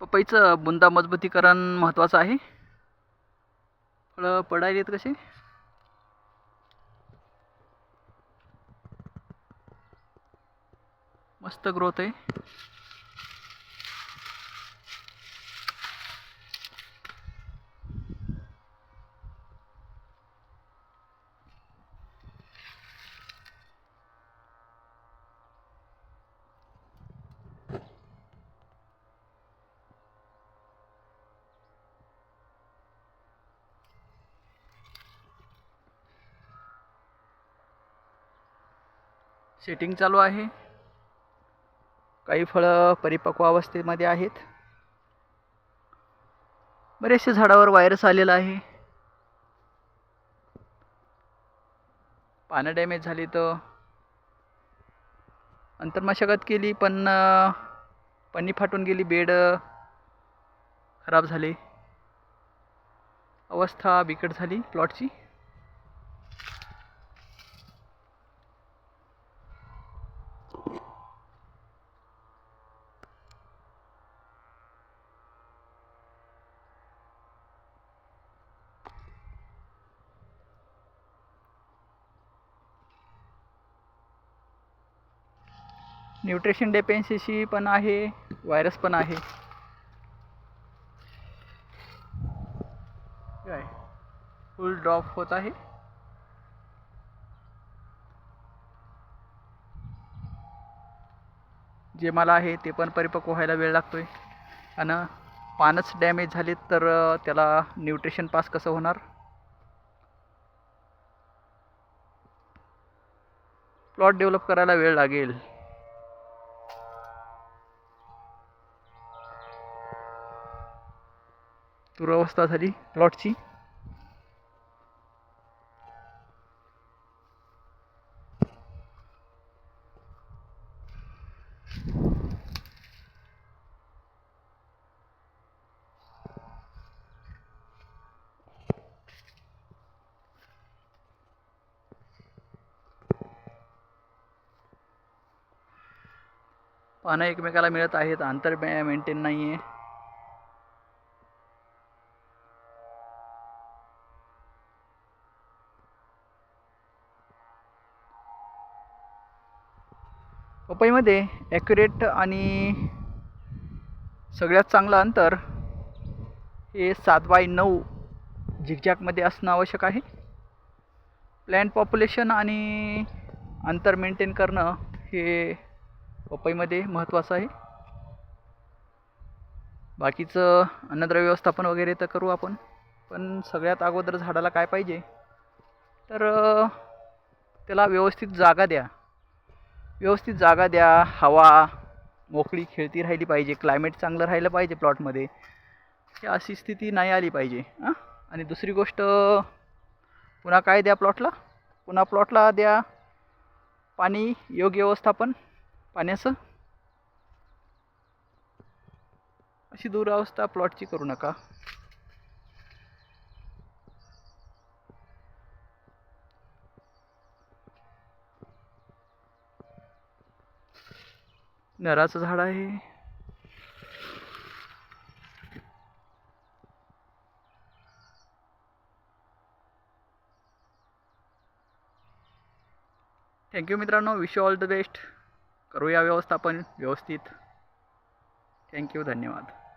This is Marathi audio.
पपईचं बुंदा मजबूतीकरण महत्त्वाचं आहे. फळं पडायला येत कसे? मस्त ग्रोथ आहे. सेटिंग चालू आहे. काही फळं परिपक्व अवस्थेमध्ये आहेत. बरेचसे झाडावर व्हायरस आलेला आहे. पानं डॅमेज झाली तर? अंतर्मशागत केली पण पन्नी फाटून गेली बेड खराब झाले. अवस्था बिकट झाली प्लॉटची न्यूट्रिशन डेपेन्सीशी पण आहे व्हायरस पण आहे. काय? फुल ड्रॉप होत आहे. जे मला आहे ते पण परिपक्व व्हायला वेळ लागतोय. आणि पानच डॅमेज झाले तर त्याला न्यूट्रिशन पास कसं होणार? प्लॉट डेव्हलप करायला वेळ लागेल. दुरावस्था झाली प्लॉटची पानं एकमेकाला मिळत आहेत अंतर मेंटेन नाही आहे पपईमध्ये ॲक्युरेट आणि सगळ्यात चांगलं अंतर हे सात बाय नऊ झिकझॅकमध्ये असणं आवश्यक आहे. प्लॅन्ट पॉप्युलेशन आणि अंतर मेंटेन करणं हे पपईमध्ये महत्त्वाचं आहे. बाकीचं अन्नद्रव्य व्यवस्थापन वगैरे तर करू आपण पण सगळ्यात अगोदर झाडाला काय पाहिजे? तर त्याला व्यवस्थित जागा द्या. व्यवस्थित जागा द्या हवा मोकळी खेळती राहिली पाहिजे क्लायमेट चांगलं राहिलं पाहिजे प्लॉटमध्ये अशी स्थिती नाही आली पाहिजे हां? आणि दुसरी गोष्ट पुन्हा काय द्या प्लॉटला पुन्हा प्लॉटला द्या पाणी योग्य व्यवस्थापन पाण्याचं. अशी दुरावस्था प्लॉटची करू नका. नराचं झाड आहे. थँक्यू मित्रांनो wish you all the best करूया व्यवस्थापन व्यवस्थित. थँक्यू धन्यवाद.